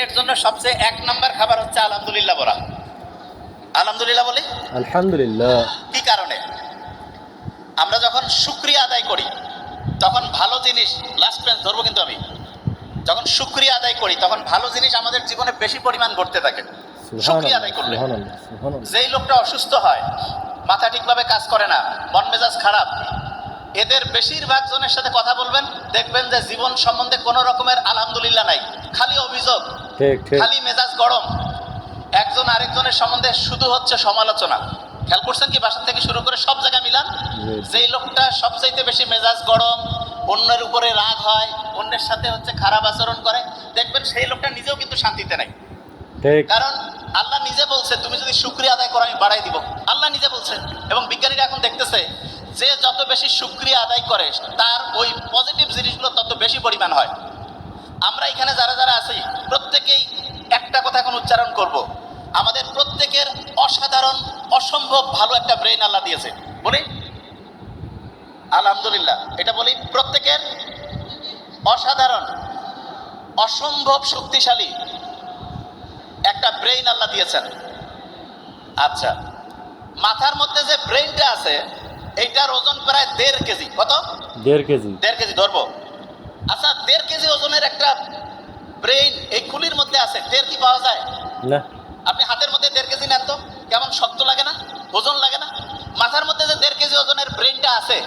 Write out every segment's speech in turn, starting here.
ব্রেইনের জন্য সবচেয়ে এক নাম্বার খাবার হচ্ছে আলহামদুলিল্লাহ বলা আলহামদুলিল্লাহ বলি? আলহামদুলিল্লাহ। কি কারণে? আমরা যখন শুক্রিয়া আদায় করি তখন ভালো জিনিস লাস্ট বেঞ্চ ধরবো কিন্তু আমি। যখন শুক্রিয়া আদায় করি তখন ভালো জিনিস আমাদের জীবনে বেশি পরিমাণ ঘটতে থাকে। শুক্রিয়া আদায় করলে। সুবহানাল্লাহ সুবহানাল্লাহ। যেই লোকটা অসুস্থ হয় মাথা ঠিকভাবে কাজ করে না মন মেজাজ খারাপ এদের বেশিরভাগ জনের সাথে কথা বলবেন দেখবেন যে জীবন সম্বন্ধে কোনো রকমের আলহামদুলিল্লাহ নাই। খালি অভিযোগ খালি মেজাজ গরম। একজন আরেকজনের সম্বন্ধে শুধু হচ্ছে সমালোচনা। খেয়াল করছেন কি বাসা থেকে শুরু করে সব জায়গায় মিলান। যেই লোকটা সবচাইতে বেশি মেজাজ গরম অন্যের উপরে রাগ হয় অন্যের সাথে হচ্ছে খারাপ আচরণ করে দেখবেন সেই লোকটা নিজেও কিন্তু শান্তিতে নাই। কারণ আল্লাহ নিজে বলছে তুমি যদি শুক্রিয়া আদায় করো আমি বাড়াই দিব। আল্লাহ নিজে বলছে এবং বিজ্ঞানীরা এখন দেখতেছে যে যত বেশি শুক্রিয়া আদায় করে, তার ওই পজিটিভ জিনিসগুলো তত বেশি পরিমাণ হয়। আমরা এখানে যারা যারা আছি, প্রত্যেকেই একটা কথা এখন উচ্চারণ করব। আমাদের প্রত্যেকের অসাধারণ, অসম্ভব ভালো একটা ব্রেন আল্লাহ দিয়েছে। বলি? আলহামদুলিল্লাহ। এটা বলি, প্রত্যেকের অসাধারণ, অসম্ভব শক্তিশালী একটা ব্রেইন আল্লাহ দিয়েছেন। আচ্ছা মাথার মধ্যে যে ব্রেইনটা আছে এইটার ওজন প্রায় দেড় কেজি। কত? দেড় কেজি। দেড় কেজি ধরবো। আচ্ছা দেড় কেজি ওজনের একটা ব্রেইন এই খুলির মধ্যে আছে দেড় কি পাওয়া যায়? না। আপনি হাতের মধ্যে দেড় কেজি নেন তো। কেমন শক্ত লাগে না? ওজন লাগে না? মাথার মধ্যে যে দেড় কেজি ওজনের ব্রেনটা আছে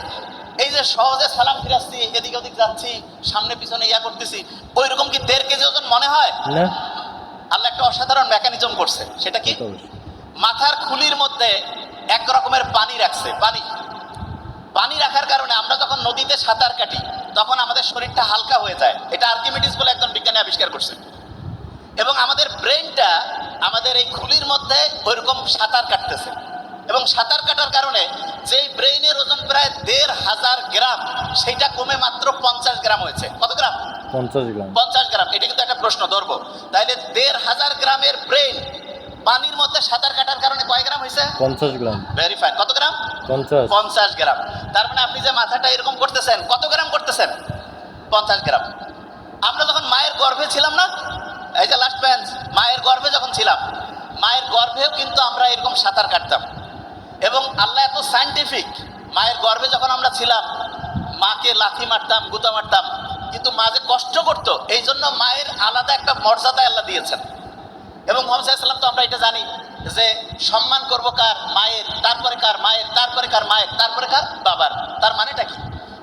এই যে সহজে সালাম ফিরাচ্ছি এদিক ওদিক যাচ্ছি সামনে পিছনে ইয়া করতেছি ওই রকম কি দেড় কেজি ওজন মনে হয়? না। আল্লাহ একটা অসাধারণ মেকানিজম করছে। সেটা কি। মাথার খুলির মধ্যে এক রকমের পানি রাখছে পানি। পানি রাখার কারণে আমরা যখন নদীতে সাঁতার কাটি তখন আমাদের শরীরটা হালকা হয়ে যায়। এটা আর্কিমিডিস বলে একজন বিজ্ঞানী আবিষ্কার করছে এবং আমাদের ব্রেনটা আমাদের এই খুলির মধ্যে ওইরকম সাঁতার কাটতেছে। এবং সাঁতার কাটার কারণে যেই ব্রেইনের ওজন প্রায় দেড় হাজার গ্রাম সেইটা কমে মাত্র পঞ্চাশ গ্রাম হয়েছে। কত গ্রাম? পঞ্চাশ গ্রাম। পঞ্চাশ গ্রাম। এটা কিন্তু একটা প্রশ্ন ধরবো। তাইলে দেড় হাজার গ্রামের ব্রেন পানির মধ্যে সাঁতার কাটার কারণে কয় গ্রাম হয়েছে? পঞ্চাশ গ্রাম। ভেরি ফাইন কত গ্রাম? পঞ্চাশ। পঞ্চাশ গ্রাম। তার মানে আপনি যে মাথাটা এরকম করতেছেন কত গ্রাম করতেছেন? পঞ্চাশ গ্রাম। আমরা যখন মায়ের গর্ভে ছিলাম না এই যে লাস্ট বেঞ্চ মায়ের গর্ভে যখন ছিলাম মায়ের গর্ভেও কিন্তু আমরা এরকম সাঁতার কাটতাম। এবং আল্লাহ এত সাইন্টিফিক মায়ের গর্ভে যখন আমরা ছিলাম মাকে লাথি মারতাম গুতা মারতাম কিন্তু মা যে কষ্ট করতো এই জন্য মায়ের আলাদা একটা মর্যাদা আল্লাহ দিয়েছেন। এবং মোহাম্মদ সাল্লাম তো আমরা এটা জানি যে সম্মান করব কার মায়ের তারপরে কার মায়ের তারপরে কার মায়ের তারপরে কার বাবার। তার মানেটা কি?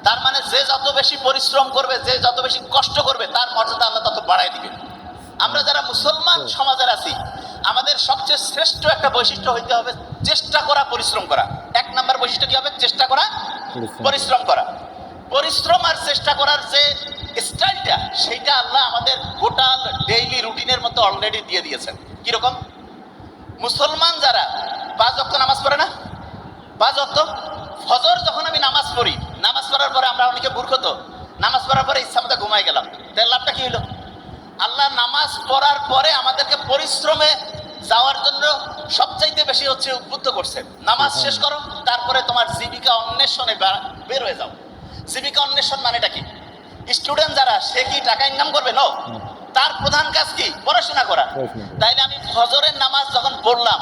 তার মানে যে যত বেশি পরিশ্রম করবে যে যত বেশি কষ্ট করবে তার মর্যাদা আল্লাহ তত বাড়ায় দিবে আমরা যারা মুসলমান সমাজের আছি আমাদের সবচেয়ে শ্রেষ্ঠ একটা বৈশিষ্ট্য হইতে হবে চেষ্টা করা পরিশ্রম করা। এক নাম্বার বৈশিষ্ট্য কি হবে? চেষ্টা করা। পরিশ্রম করা। পরিশ্রম আর চেষ্টা করার যে স্টাইলটা সেইটা আল্লাহ আমাদের গোটাল ডেইলি রুটিনের মতো অলরেডি দিয়ে দিয়েছেন। কীরকম? মুসলমান যারা পাঁচ অক্ত নামাজ পড়ে না? পাঁচ অক্ত ফজর যখন আমি নামাজ পড়ি নামাজ পড়ার পরে আমরা অনেকে মূর্খ তো নামাজ পড়ার পরে ইচ্ছা মতো ঘুমাই গেলাম। তার লাভটা কি হলো আল্লাহ নামাজ পড়ার পরে আমাদেরকে পরিশ্রমে যাওয়ার জন্য সবচাইতে বেশি হচ্ছে উদ্বুদ্ধ করছে নামাজ শেষ করো তারপরে তোমার জীবিকা অন্বেষণে বের হয়ে যাও। জীবিকা অন্বেষণ মানেটা কি? স্টুডেন্ট যারা সে কি টাকা ইনকাম করবে? নো তার প্রধান কাজ কি? পড়াশোনা করা। তাইলে আমি ফজরের নামাজ যখন পড়লাম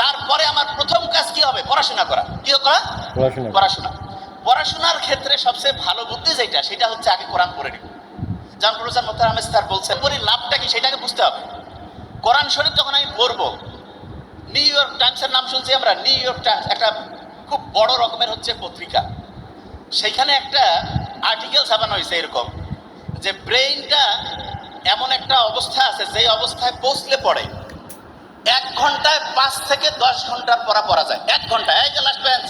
তারপরে আমার প্রথম কাজ কি হবে? পড়াশোনা করা। কি করা? পড়াশোনা পড়াশোনা। পড়াশোনার ক্ষেত্রে সবচেয়ে ভালো বুদ্ধি যেটা সেটা হচ্ছে আগে কোরআন পড়ে নিব যেমন প্রফেসর মোত্তার আহমেদ স্যার বলছেন পরি লাভটা কি সেটাকে বুঝতে হবে। কোরআন শরীফ যখন আমি পড়ব নিউ ইয়র্ক টাইমসের নাম শুনছি আমরা নিউ ইয়র্ক টাইমস একটা খুব বড় রকমের হচ্ছে পত্রিকা। সেখানে একটা আর্টিকেল ছাপানো হয়েছে এরকম, যে ব্রেইনটা এমন একটা অবস্থা আছে, যেই অবস্থায় পৌঁছলে পড়ে এক ঘন্টায় পাঁচ থেকে দশ ঘণ্টার পড়া পড়া যায়। এক ঘন্টায় এই লাস্ট বেঞ্চ